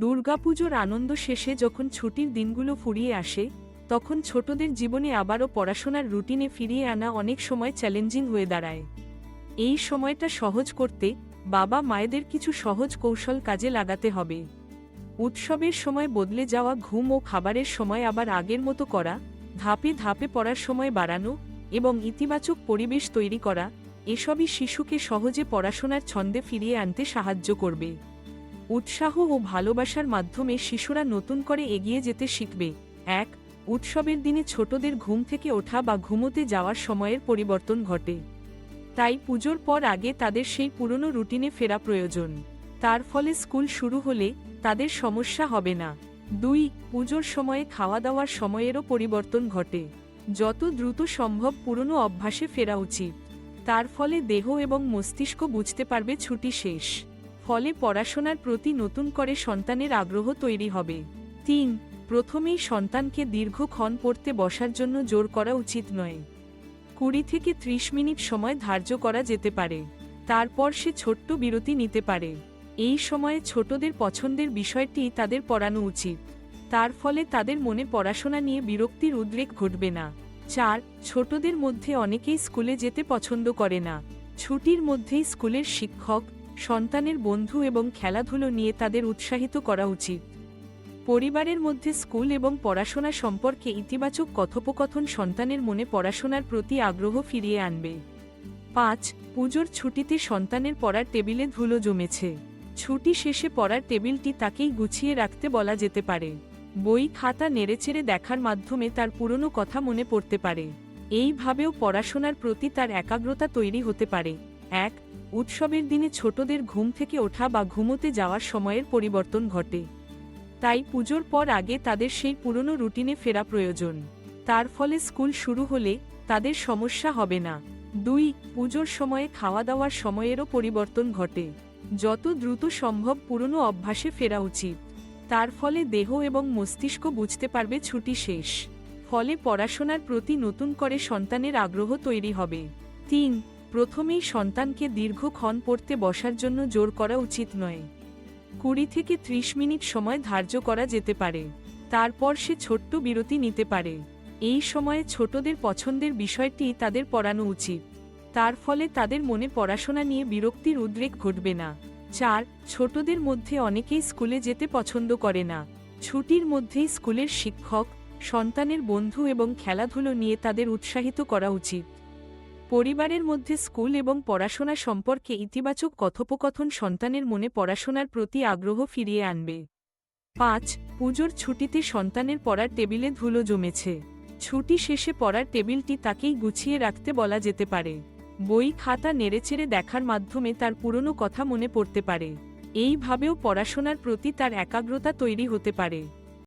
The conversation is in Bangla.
দুর্গাপুজোর আনন্দ শেষে যখন ছুটির দিনগুলো ফুরিয়ে আসে, তখন ছোটদের জীবনে আবারও পড়াশোনার রুটিনে ফিরিয়ে আনা অনেক সময় চ্যালেঞ্জিং হয়ে দাঁড়ায়। এই সময়টা সহজ করতে বাবা মায়েদের কিছু সহজ কৌশল কাজে লাগাতে হবে। উৎসবের সময় বদলে যাওয়া ঘুম ও খাবারের সময় আবার আগের মতো করা, ধাপে ধাপে পড়ার সময় বাড়ানো এবং ইতিবাচক পরিবেশ তৈরি করা, এসবই শিশুকে সহজে পড়াশোনার ছন্দে ফিরিয়ে আনতে সাহায্য করবে। উৎসাহ ও ভালোবাসার মাধ্যমে শিশুরা নতুন করে এগিয়ে যেতে শিখবে। এক, উৎসবের দিনে ছোটদের ঘুম থেকে ওঠা বা ঘুমোতে যাওয়ার সময়ের পরিবর্তন ঘটে। তাই পুজোর পর আগে তাদের সেই পুরনো রুটিনে ফেরা প্রয়োজন। তার ফলে স্কুল শুরু হলে তাদের সমস্যা হবে না। দুই, পুজোর সময়ে খাওয়া দাওয়ার সময়েরও পরিবর্তন ঘটে। যত দ্রুত সম্ভব পুরনো অভ্যাসে ফেরা উচিত। তার ফলে দেহ এবং মস্তিষ্ক বুঝতে পারবে ছুটি শেষ। ফলে পড়াশোনার প্রতি নতুন করে সন্তানের আগ্রহ তৈরি হবে। তিন, প্রথমেই সন্তানকে দীর্ঘক্ষণ পড়তে বসার জন্য জোর করা উচিত নয়। কুড়ি থেকে ত্রিশ মিনিট সময় ধার্য করা যেতে পারে। তারপর সে ছোট্ট বিরতি নিতে পারে। এই সময়ে ছোটদের পছন্দের বিষয়টি তাদের পড়ানো উচিত। তার ফলে তাদের মনে পড়াশোনা নিয়ে বিরক্তির উদ্রেক ঘটবে না। চার, ছোটদের মধ্যে অনেকেই স্কুলে যেতে পছন্দ করে না। ছুটির মধ্যেই স্কুলের শিক্ষক সন্তানের বন্ধু এবং খেলাধুলো নিয়ে তাদের উৎসাহিত করা উচিত। পরিবারের মধ্যে স্কুল এবং পড়াশোনা সম্পর্কে ইতিবাচক কথোপকথন সন্তানের মনে পড়াশোনার প্রতি আগ্রহ ফিরিয়ে আনবে। পাঁচ, পুজোর ছুটিতে সন্তানের পড়ার টেবিলে ধুলো জমেছে। ছুটি শেষে পড়ার টেবিলটি তাকেই গুছিয়ে রাখতে বলা যেতে পারে। বই, খাতা নেড়েচেড়ে দেখার মাধ্যমে তার পুরনো কথা মনে পড়তে পারে। এইভাবেও পড়াশোনার প্রতি তার একাগ্রতা তৈরি হতে পারে। এক উৎসবের দিনে ছোটদের ঘুম থেকে ওঠা বা ঘুমোতে যাওয়ার সময়ের পরিবর্তন ঘটে। তাই পুজোর পর আগে তাদের সেই পুরনো রুটিনে ফেরা প্রয়োজন। তার ফলে স্কুল শুরু হলে তাদের সমস্যা হবে না। দুই, পুজোর সময়ে খাওয়া দাওয়ার সময়েরও পরিবর্তন ঘটে। যত দ্রুত সম্ভব পুরনো অভ্যাসে ফেরা উচিত। তার ফলে দেহ এবং মস্তিষ্ক বুঝতে পারবে ছুটি শেষ। ফলে পড়াশোনার প্রতি নতুন করে সন্তানের আগ্রহ তৈরি হবে। তিন প্রথমেই সন্তানকে দীর্ঘক্ষণ পড়তে বসার জন্য জোর করা উচিত নয়। কুড়ি থেকে ত্রিশ মিনিট সময় ধার্য করা যেতে পারে। তারপর সে ছোট্ট বিরতি নিতে পারে। এই সময়ে ছোটদের পছন্দের বিষয়টি তাদের পড়ানো উচিত। তার ফলে তাদের মনে পড়াশোনা নিয়ে বিরক্তির উদ্রেক ঘটবে না। চার, ছোটদের মধ্যে অনেকেই স্কুলে যেতে পছন্দ করে না। ছুটির মধ্যেই স্কুলের শিক্ষক, সন্তানের বন্ধু এবং খেলাধুলো নিয়ে তাদের উৎসাহিত করা উচিত। পরিবারের মধ্যে স্কুল এবং পড়াশোনা সম্পর্কে ইতিবাচক কথোপকথন সন্তানের মনে পড়াশোনার প্রতি আগ্রহ ফিরিয়ে আনবে। পাঁচ, পুজোর ছুটিতে সন্তানের পড়ার টেবিলে ধুলো জমেছে। ছুটি শেষে পড়ার টেবিলটি তাকেই গুছিয়ে রাখতে বলা যেতে পারে। বই খাতা নেড়েচেড়ে দেখার মাধ্যমে তার পুরনো কথা মনে পড়তে পারে। এইভাবেও পড়াশোনার প্রতি তার একাগ্রতা তৈরি হতে পারে।